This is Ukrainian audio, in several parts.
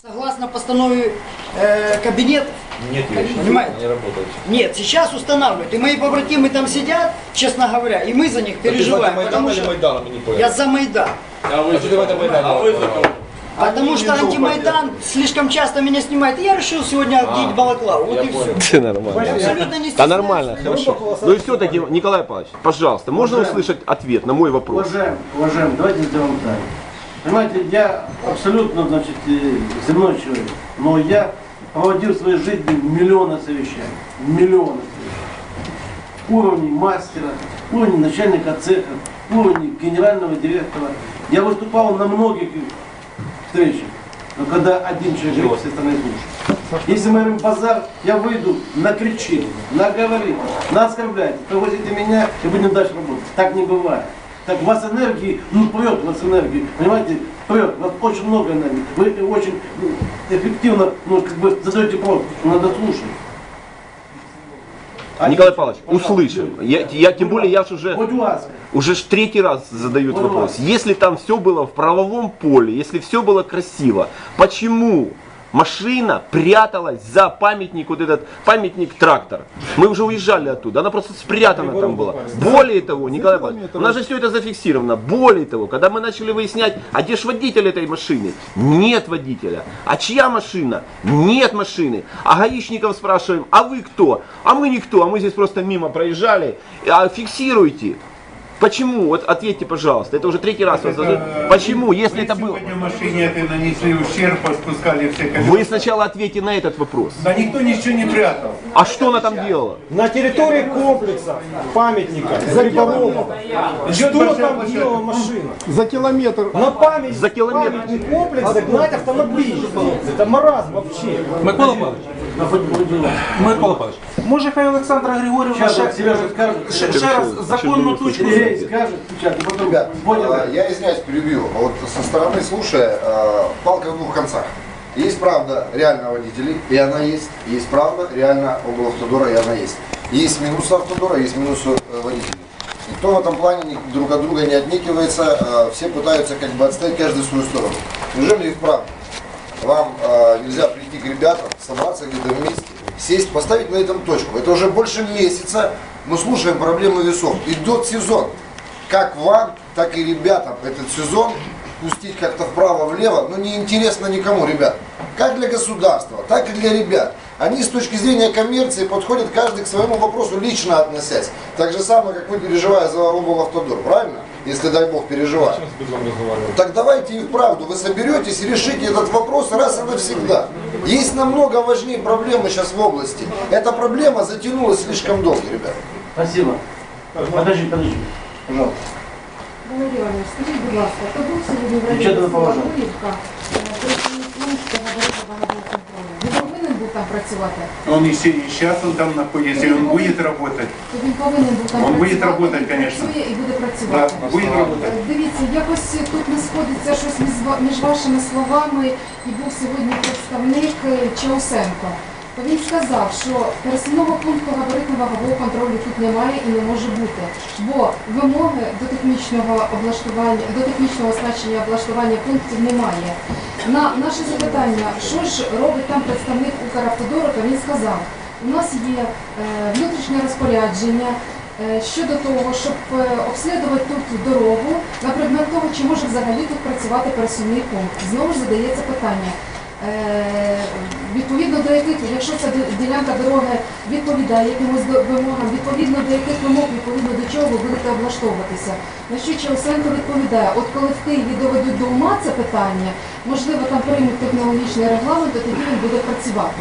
Согласно постанове э, кабинетов, Нет, Юрий, Понимаете? не работает. нет, сейчас устанавливают. И мои побратимы там сидят, честно говоря, и мы за них переживаем. потому что Майданом, я не понял. я за Майдан. А вы за кого? А вы за кого? Потому что антимайдан слишком часто меня снимает. И я решил сегодня одеть балаклаву. Вот я и понял. все. Ты нормально. Абсолютно не Да стесняюсь. нормально, хорошо. Ну и все-таки, Николай Павлович, пожалуйста, можно услышать ответ на мой вопрос? Уважаем, уважаем, давайте сделаем так. Понимаете, я абсолютно, значит, э, земной человек, но я проводил в своей жизни миллионы совещаний, миллионы совещаний. Уровней мастера, уровень начальника цеха, уровень генерального директора. Я выступал на многих встречах, но когда один человек все остальные слушают. Если мы говорим базар, я выйду, накричит, наговорит, наоскорбляйте, повозите меня и будем дальше работать. Так не бывает. Так вас энергии, ну прет вас энергии, понимаете, прет, у вас очень много энергии. Вы очень ну, эффективно, ну, как бы задаете вопрос, надо слушать. А Николай Павлович, пожалуйста, услышим. Я, я тем более я уже уже ж третий раз задают Вот вопрос. Если там все было в правовом поле, если все было красиво, почему машина пряталась за памятник, вот этот памятник трактор? Мы уже уезжали оттуда, она просто спрятана там была. Более того, Николай Павлович, у нас же все это зафиксировано. Более того, когда мы начали выяснять, а где же водитель этой машины? Нет водителя. А чья машина? Нет машины. А гаишников спрашиваем, а вы кто? А мы никто, а мы здесь просто мимо проезжали. А фиксируйте. Почему? Вот ответьте, пожалуйста. Это уже третий раз вас задают. Почему, если Вы это было? сегодня машине этой нанесли ущерб, спускали все колеса. Вы сначала ответьте на этот вопрос. Да никто ничего не прятал. А что она там делала? На территории комплекса памятника. Идет Что там делала машина? За километр. На память, За километр. памятный комплекс загнать автомобиль. Это маразм вообще. Микола Павлович, На футбол. Микола Павлович, може хай Олександра Григорівна ще, ще, ще раз законну точку. Скажет, Ребят, э, я извиняюсь, перебью. Вот со стороны слушая, э, палка в двух концах. Есть правда реально водителей, и она есть. Есть правда реально облавтодора, и она есть. Есть минусы автодора, есть минусы э, водителей. Никто в этом плане друг от друга не отнекивается, э, все пытаются как бы отстоять каждый свою сторону. Неужели и вправду вам э, нельзя прийти к ребятам, собраться где-то вместе, сесть, поставить на этом точку. Это уже больше месяца мы слушаем проблемы весов. Идет сезон. Как вам, так и ребятам этот сезон пустить как-то вправо-влево, ну не интересно никому, ребят. Как для государства, так и для ребят. Они с точки зрения коммерции подходят каждый к своему вопросу, лично относясь. Так же самое, как вы переживая за Робол-Автодор, правильно? Если, дай бог, переживая. Так давайте и вправду вы соберетесь и решите этот вопрос раз и навсегда. Есть намного важнее проблемы сейчас в области. Эта проблема затянулась слишком долго, ребят. Спасибо. Подожди, подожди. Пожалуйста. Валерій Іванович, скажіть, будь ласка, то був сьогодні в Дівчата, районі поважаю. Голівка, працівник пункту габариту вагового контролю. Він повинен був там працювати? Он еще и сейчас он там находится, и он будет работать. То він повинен був там Он буде працювати, работать, він конечно. працює і буде Да, працювати. будет работать. Е, Дивіться, якось тут не сходиться щось між ва- між вашими словами, і був сьогодні представник е, Чаусенко. Він сказав, що пересувного пункту габаритно-вагового контролю тут немає і не може бути, бо вимоги до технічного облаштування, до технічного оснащення облаштування пунктів немає. На наше запитання, що ж робить там представник Укравтодору, то він сказав, у нас є е, внутрішнє розпорядження, е, щодо того, щоб е, обслідувати тут дорогу на предмет того, чи може взагалі тут працювати пересувний пункт. Знову ж задається питання. Відповідно до яких, якщо ця ділянка дороги відповідає якимось вимогам, відповідно до яких вимог, відповідно до чого ви будете облаштовуватися. На що Чаусенко відповідає, от коли в Києві доведуть до ума це питання, можливо, там приймуть технологічний регламент, то тоді він буде працювати.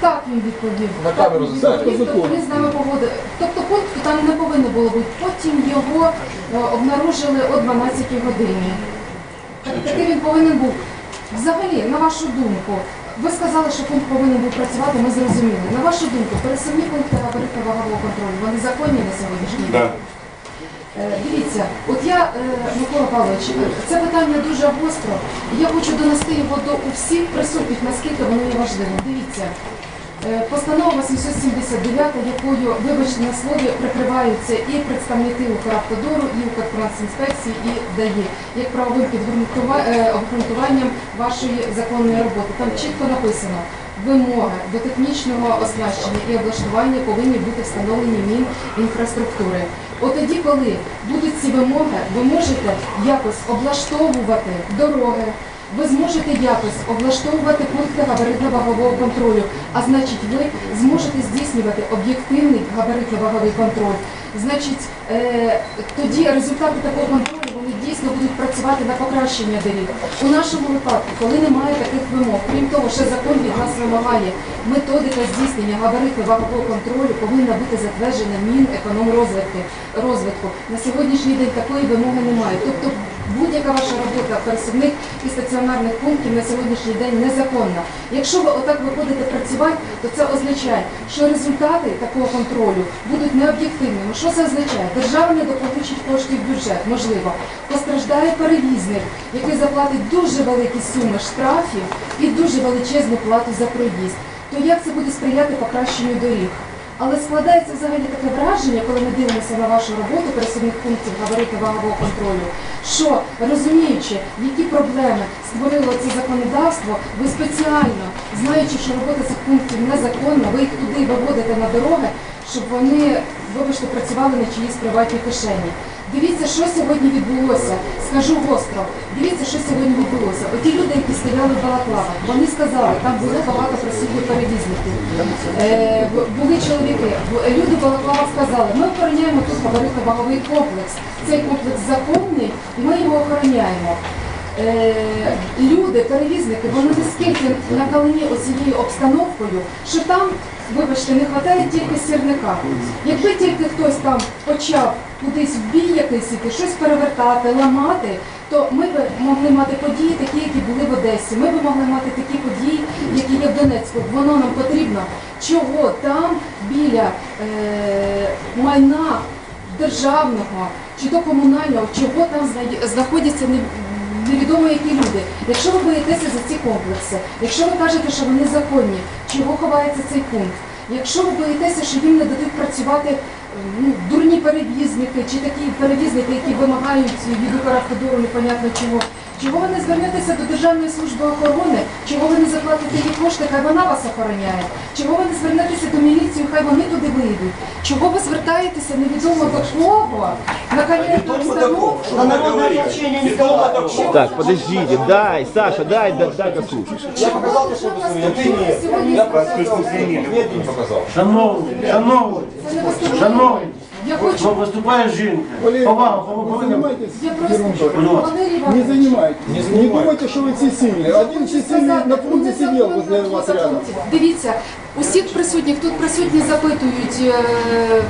Так він відповів. На камеру він тобто з нами погодив. Тобто пункту там не повинно було бути. Потім його е, обнаружили о 12 годині. Так, такий він повинен був. Взагалі, на вашу думку, ви сказали, що пункт повинен був працювати, ми зрозуміли. На вашу думку, пересувні пункти габаритно вагового контролю, вони законні на сьогоднішній день? Да. Е, Дивіться, от я, е, Микола Павлович, е, це питання дуже гостро. Я хочу донести його до усіх всіх присутніх, наскільки воно є важливим. Дивіться, Постанова 879, якою, вибачте на слові, прикриваються і представники Укравтодору, і Укртрансінспекції, і ДАІ, як правовим е, обґрунтуванням вашої законної роботи. Там чітко написано, вимоги до технічного оснащення і облаштування повинні бути встановлені Мінінфраструктури. От тоді, коли будуть ці вимоги, ви можете якось облаштовувати дороги, ви зможете якось облаштовувати пункти габаритно-вагового контролю, а значить, ви зможете здійснювати об'єктивний габаритно-ваговий контроль. Значить, е, тоді результати такого контролю дійсно будуть працювати на покращення доріг. У нашому випадку, коли немає таких вимог, крім того, що закон від нас вимагає, методика здійснення габаритно-вагового контролю повинна бути затверджена Мінекономрозвитку. розвитку. На сьогоднішній день такої вимоги немає. Тобто будь-яка ваша робота пересувних і стаціонарних пунктів на сьогоднішній день незаконна. Якщо ви отак виходите працювати, то це означає, що результати такого контролю будуть необ'єктивними. Що це означає? Держава не дополучить коштів в бюджет, можливо. Постраждає перевізник, який заплатить дуже великі суми штрафів і дуже величезну плату за проїзд. То як це буде сприяти покращенню доріг? Але складається взагалі таке враження, коли ми дивимося на вашу роботу пересувних пунктів габаритно-вагового контролю, що розуміючи, які проблеми створило це законодавство, ви спеціально, знаючи, що робота цих пунктів незаконна, ви їх туди виводите на дороги, щоб вони, вибачте, працювали на чиїсь приватній кишені. Дивіться, що сьогодні відбулося. Скажу гостро. Дивіться, що сьогодні відбулося. Оті люди, які стояли в балаклавах, вони сказали, там було багато присутніх перевізників. Е, були чоловіки. Люди в балаклавах сказали, ми охороняємо тут габаритно-ваговий комплекс. Цей комплекс законний, ми його охороняємо. Е, люди, перевізники, вони наскільки накалені оцією обстановкою, що там, вибачте, не вистачає тільки сірника. Якби тільки хтось там почав кудись в бій якийсь іти, щось перевертати, ламати, то ми б могли мати події такі, які були в Одесі. Ми б могли мати такі події, які є в Донецьку. Воно нам потрібно. Чого там біля е, майна державного чи то комунального, чого там знаходяться невідомо які люди. Якщо ви боїтеся за ці комплекси, якщо ви кажете, що вони законні, чого ховається цей пункт? Якщо ви боїтеся, що їм не дадуть працювати е, ну, дурні перевізники чи такі перевізники, які вимагають від Укравтодору непонятно чого, чого ви не звернетеся до Державної служби охорони, чого ви не заплатите їй кошти, хай вона вас охороняє, чого ви не звернетеся до міліції, хай вони туди вийдуть, чого ви звертаєтеся невідомо до кого, накаляєте обстановку, На народное ополчение Николая. Так, подождите, дай, Саша, дай, дай, дай дослушать. Шановні, шановні, Це не виступає. шановні, Я хочу, ну, виступає жінка. Повага, повага. я просто Валерій Не Іванович, занимайтесь. Не думайте, что вы всесильные. Один всесильный на пункте сидел возле вас рядом. Дивіться, усіх присутніх тут присутні запитують, е,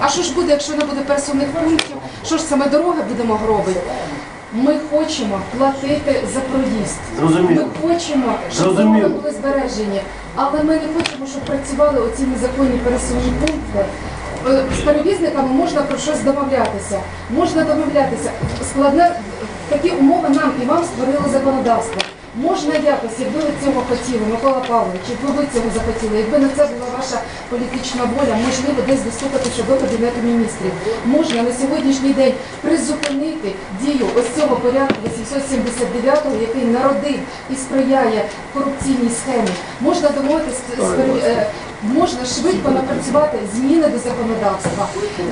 а що ж буде, якщо не буде пересувних пунктів, що ж саме дороги будемо гробити? Ми хочемо платити за проїзд. Зрозуміло. Ми хочемо, щоб Зрозуміло. дороги були збережені, але ми не хочемо, щоб працювали оці незаконні пересувні пункти. Е, З перевізниками можна про щось домовлятися. Можна домовлятися. Складне такі умови нам і вам створило законодавство. Можна якось, якби ви цього хотіли, Микола Павлович, якби ви цього захотіли, якби на це була ваша політична воля, можливо, десь достукатися до Кабінету міністрів. Можна на сьогоднішній день призупинити дію ось цього порядку 879-го, який народив і сприяє корупційній схемі. Можна домовитися е, Можна швидко напрацювати зміни до законодавства,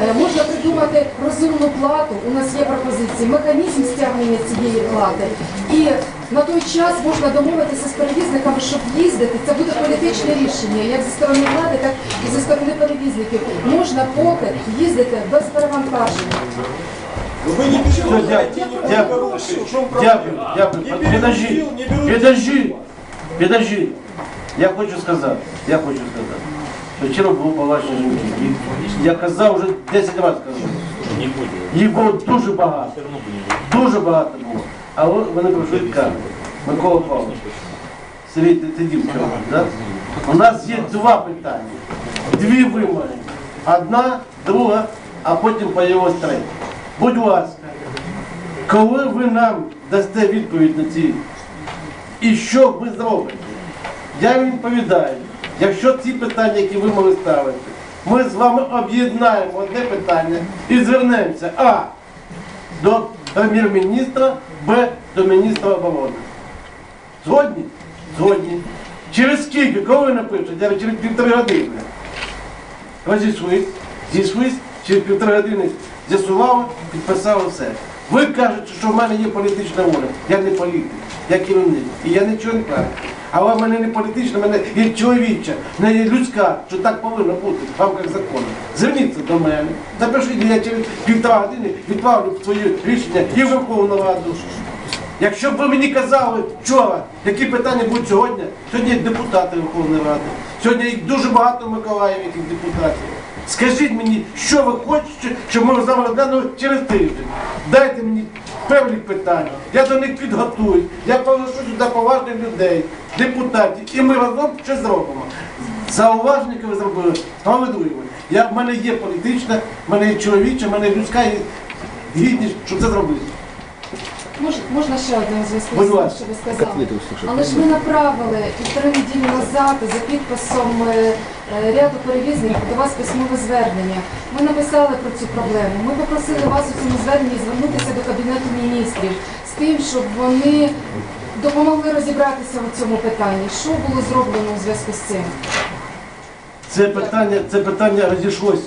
Е, можна придумати розумну плату. У нас є пропозиції, механізм стягнення цієї плати. І на той час можна домовитися з перевізниками, щоб їздити. Це буде політичне рішення, як зі сторони влади, так і зі сторони перевізників. Можна поки їздити без перевантаження. Все, дякую, дякую, дякую, дякую. Підожди, підожди, підожди. Я хочу сказати, я хочу сказати, що вчора було по вашій жінки. І Я казав вже 10 разів казав. Їх було дуже багато. Дуже багато було. А вони прийшли кажуть, Микола Павлович, Сергій, ти, ти дівка, да? у нас є два питання, дві вимоги. Одна, друга, а потім появилась третя. Будь ласка, коли ви нам дасте відповідь на ці, і що ви зробите? Я відповідаю, Якщо ці питання, які ви могли ставити, ми з вами об'єднаємо одне питання і звернемося А до прем'єр-міністра, Б до міністра оборони. Згодні? Згодні. Через скільки? Коли ви напишете? Я через півтори години. Розійшлись, зійшлись, через півтори години з'ясували, підписали все. Ви кажете, що в мене є політична воля. Я не політик, я керівник. І я нічого не кажу. Але в мене не політична, в мене є чоловіча, в мене є людська, що так повинно бути в рамках закону. Зверніться до мене, запишіть, я через півтора години відправлю своє рішення і Верховну Раду. Якщо б ви мені казали вчора, які питання будуть сьогодні, сьогодні є депутати Верховної Ради, сьогодні їх дуже багато в Миколаєві депутатів. Скажіть мені, що ви хочете, щоб ми з розглянули через тиждень. Дайте мені перелік питань, я до них підготуюсь, я повершу сюди поважних людей, депутатів, і ми разом щось зробимо. Зауваження, яке ви зробили, справедливо. Я, в мене є політична, в мене є чоловіча, в мене є людська гідність, щоб це зробити. Мож, можна ще одне зв'язку з тим, що ви сказали. Але ж ми направили півтори неділі назад за підписом е, е, ряду перевізників до вас письмове звернення. Ми написали про цю проблему. Ми попросили вас у цьому зверненні звернутися до Кабінету міністрів з тим, щоб вони допомогли розібратися у цьому питанні. Що було зроблено у зв'язку з цим? Це питання, це питання розійшлось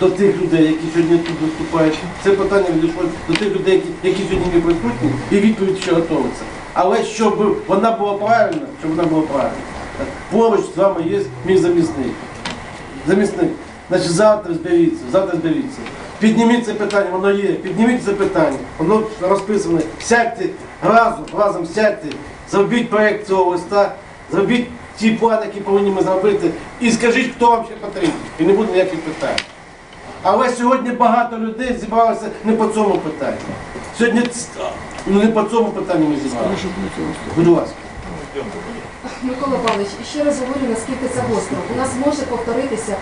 до тих людей, які сьогодні тут виступають. Це питання розійшлось до тих людей, які, які сьогодні не присутні, і відповідь ще готується. Але щоб вона була правильна, щоб вона була правильна. Поруч з вами є мій замісник. Замісник. Значить, завтра зберіться, завтра зберіться. Підніміть це питання, воно є. Підніміть це питання, воно розписане. Сядьте разом, разом сядьте, зробіть проєкт цього листа, зробіть ті плани, які повинні ми зробити, і скажіть, хто вам ще потрібен. І не буде ніяких питань. Але сьогодні багато людей зібралося не по цьому питанню. Сьогодні ну, не по цьому питанню ми зібралися. Будь ласка. Микола Павлович, ще раз говорю, наскільки це гостро. У нас може повторитися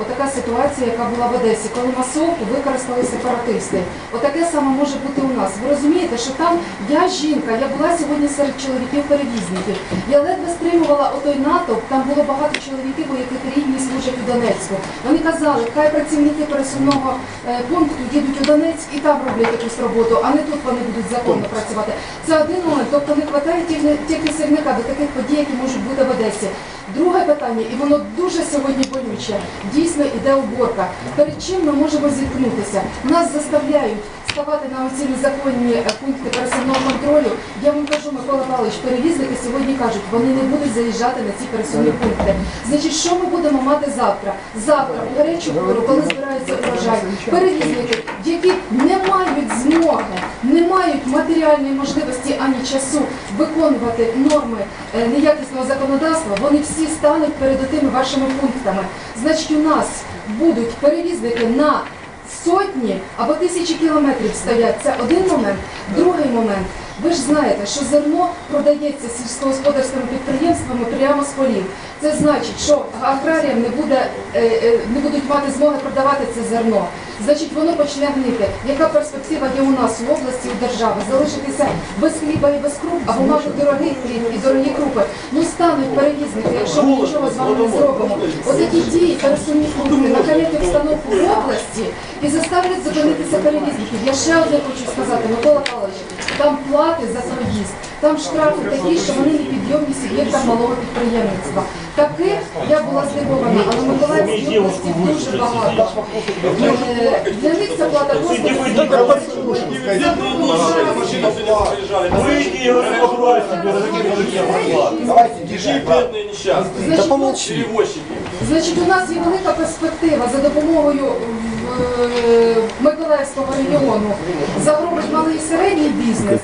отака ситуація, яка була в Одесі, коли масовку використали сепаратисти. Отаке саме може бути у нас. Ви розумієте, що там я жінка, я була сьогодні серед чоловіків-перевізників. Я ледве стримувала отой натовп, там було багато чоловіків, у яких рідні служать у Донецьку. Вони казали, хай працівники пересувного е, пункту їдуть у Донецьк і там роблять якусь роботу, а не тут вони будуть законно працювати. Це один момент, тобто не вистачає тільки, тільки сірника до таких подій, які можуть бути в Одесі. Друге питання, і воно дуже сьогодні болюче. Дійсно іде уборка. Перед чим ми можемо зіткнутися? Нас заставляють ставати на оці незаконні е, пункти пересувного контролю. Я вам кажу, Микола Павлович, перевізники сьогодні кажуть, вони не будуть заїжджати на ці пересувні пункти. Значить, що ми будемо мати завтра? Завтра, у гарячу пору, коли збирається урожай, перевізники, які не мають змоги, не мають матеріальної можливості ані часу виконувати норми е, неякісного законодавства, вони всі стануть перед тими вашими пунктами. Значить, у нас будуть перевізники на сотні або тисячі кілометрів стоять. Це один момент. Другий момент. Ви ж знаєте, що зерно продається сільськогосподарськими підприємствами прямо з полів. Це значить, що аграріям не буде е, е, не будуть мати змоги продавати це зерно. Значить, воно почне гнити. Яка перспектива є у нас в області у держави? Залишитися без хліба і без круп, або мати дорогий хліб і дорогі крупи. Ну стануть перевізники, якщо ми нічого з вами не зробимо. Ось такі дії пересувні пункти накалять обстановку в області і заставлять зупинитися перевізників. Я ще одне хочу сказати, Микола Павлович, там плати за проїзд, там штрафи такі, що вони не підйомні суб'єктам малого підприємництва. Таких я була здивована, але Миколаївській області дуже багато. Е, Для них це плата Давайте тише. Значить, Значить, у нас є велика перспектива за допомогою е, Миколаївського регіону. Загробить малий і середній бізнес,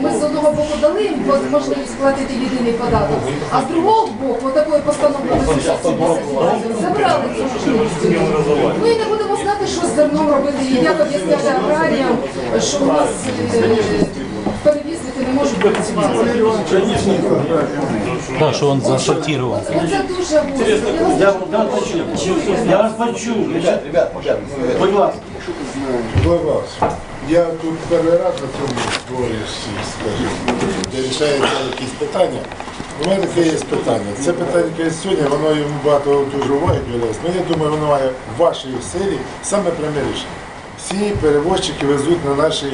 ми з одного боку дали їм можливість платити єдиний податок, а з другого боку такою постановою ми забрали цю можливість. Ну і не будемо знати, що з зерном робити і як об'ясняти аграріям, що у нас е, перевізники не можуть працювати. Да, что он заасфальтировал. Оце дуже. Я вас Я, вас- я вас вас почув. Я ще- Будь ласка. Вас. Я тут перший раз на цьому дворі, скажімо, де рішаються якісь питання. У мене таке є питання. Це питання, яке є сьогодні, воно йому багато дуже уваги дивилось. Ну, я думаю, воно має в вашій силі саме пряме рішення. Всі перевозчики везуть на наші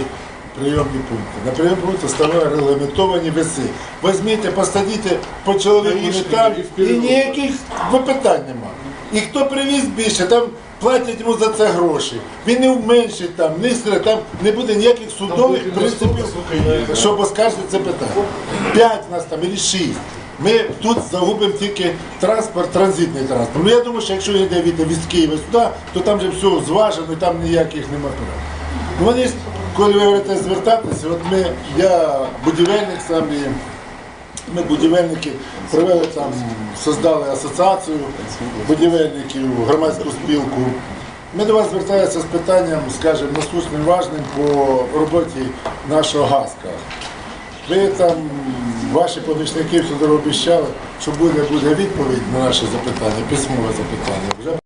прийомні пункти. На прийомні пункти встановлені регламентовані веси. Візьміть, посадіть по чоловіку там, і ніяких питань нема. І хто привіз більше, там платять йому за це гроші. Він не вменшить там, не там не буде ніяких судових принципів, щоб оскаржити це питання. П'ять нас там, або шість. Ми тут загубимо тільки транспорт, транзитний транспорт. Ну я думаю, що якщо йде від, від Києва сюди, то там вже все зважено, і там ніяких немає. Ну вони коли ви говорите звертатися, от ми, я будівельник сам і ми будівельники провели там, создали асоціацію будівельників, громадську спілку. Ми до вас звертаємося з питанням, скажімо, насущним важним по роботі нашого ГАСКа. Ви там, ваші помічники все обіцяли, що буде, буде відповідь на наше запитання, письмове запитання.